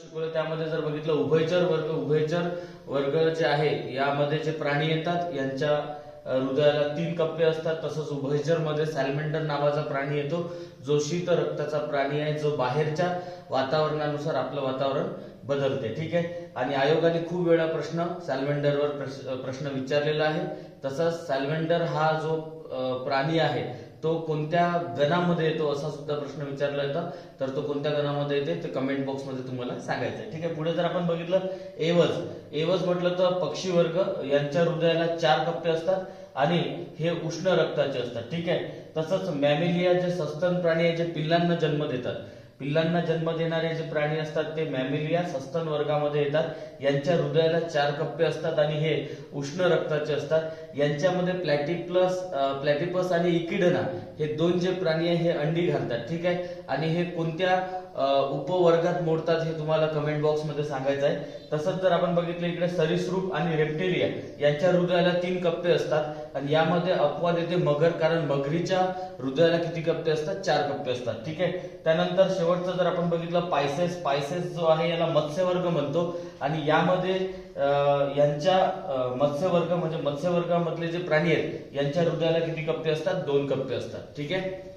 शिकवलं त्यामध्ये जर बघितलं उभयचर वर्ग उभयचर वर्ग जे आहे यामध्ये जे प्राणी येतात यांच्या हृदयाला तीन कप्पे असतात. तसंच उभयचरमध्ये सॅल्मेंडर नावाचा प्राणी येतो. जो शीत रक्ताचा प्राणी आहे जो बाहेरच्या वातावरणानुसार आपलं वातावरण बदलते. ठीक आहे? आणि आयोगाने खूप वेळा प्रश्न सॅल्मेंडरवर प्रश- प्रश्न विचारलेला आहे. तसंच सॅल्मेंडर हा जो प्राणी आहे तो कोणत्या गणामध्ये येतो असा सुद्धा प्रश्न विचारला होता तर तो कोणत्या गणामध्ये येते ते कमेंट बॉक्समध्ये तुम्हाला सांगायचं आहे. ठीक आहे पुढे जर आपण बघितलं एवज. एवज म्हटलं तर पक्षी वर्ग यांच्या हृदयाला चार कप्पे असतात आणि हे उष्ण रक्ताचे असतात. ठीक आहे तसंच मॅमेलिया जे सस्तन प्राणी आहे जे पिल्लांना जन्म देतात. पिल्लांना जन्म देणारे जे प्राणी असतात ते मॅमेलिया सस्तन वर्गामध्ये येतात. यांच्या हृदयाला चार कप्पे असतात आणि हे उष्ण रक्ताचे असतात. यांच्यामध्ये प्लॅटिप्लस प्लॅटिपस आणि इकिडना हे दोन जे प्राणी आहे हे अंडी घालतात. ठीक आहे? आणि हे कोणत्या उपवर्गात मोडतात हे तुम्हाला कमेंट बॉक्समध्ये सांगायचं आहे. तसंच जर आपण बघितलं इकडे सरीसृप आणि रेप्टेरिया यांच्या हृदयाला तीन कप्पे असतात. आणि यामध्ये अपवाद येते मगर कारण मगरीच्या हृदयाला किती कप्पे असतात? चार कप्पे असतात. ठीक आहे? त्यानंतर शेवटचं जर आपण बघितलं पायसेस पायसेस जो आहे याला मत्स्यवर्ग म्हणतो. आणि यामध्ये यांच्या मत्स्यवर्ग म्हणजे मत्स्यवर्गामधले जे प्राणी आहेत यांच्या हृदयाला किती कप्पे असतात? दोन कप्पे असतात. ठीक आहे?